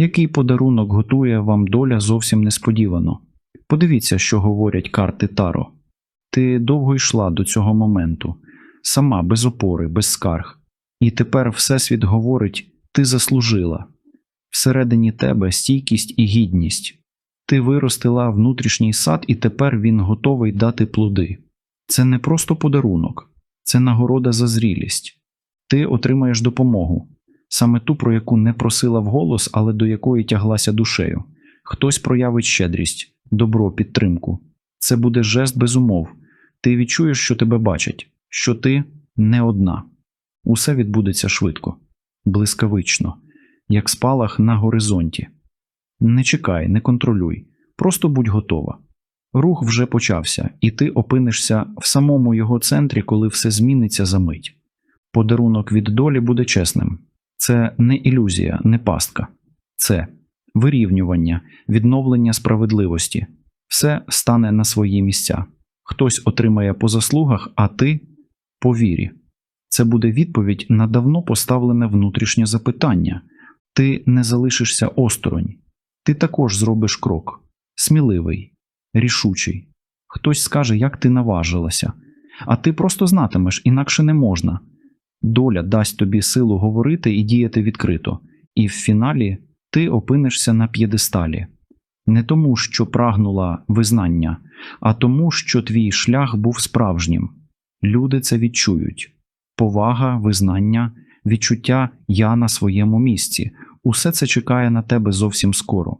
Який подарунок готує вам доля зовсім несподівано? Подивіться, що говорять карти Таро. Ти довго йшла до цього моменту, сама без опори, без скарг, і тепер Всесвіт говорить: ти заслужила. Всередині тебе стійкість і гідність. Ти виростила внутрішній сад, і тепер він готовий дати плоди. Це не просто подарунок, це нагорода за зрілість. Ти отримаєш допомогу, саме ту, про яку не просила вголос, але до якої тяглася душею. Хтось проявить щедрість, добро, підтримку. Це буде жест без умов. Ти відчуєш, що тебе бачать, що ти не одна. Усе відбудеться швидко, блискавично, як спалах на горизонті. Не чекай, не контролюй, просто будь готова. Рух вже почався, і ти опинишся в самому його центрі, коли все зміниться за мить. Подарунок від долі буде чесним. Це не ілюзія, не пастка. Це вирівнювання, відновлення справедливості. Все стане на свої місця. Хтось отримає по заслугах, а ти по вірі. Це буде відповідь на давно поставлене внутрішнє запитання. Ти не залишишся осторонь. Ти також зробиш крок сміливий, рішучий. Хтось скаже, як ти наважилася, а ти просто знатимеш, інакше не можна. Доля дасть тобі силу говорити і діяти відкрито, і в фіналі ти опинишся на п'єдесталі. Не тому, що прагнула визнання, а тому, що твій шлях був справжнім. Люди це відчують повага, визнання, відчуття я на своєму місці. Усе це чекає на тебе зовсім скоро.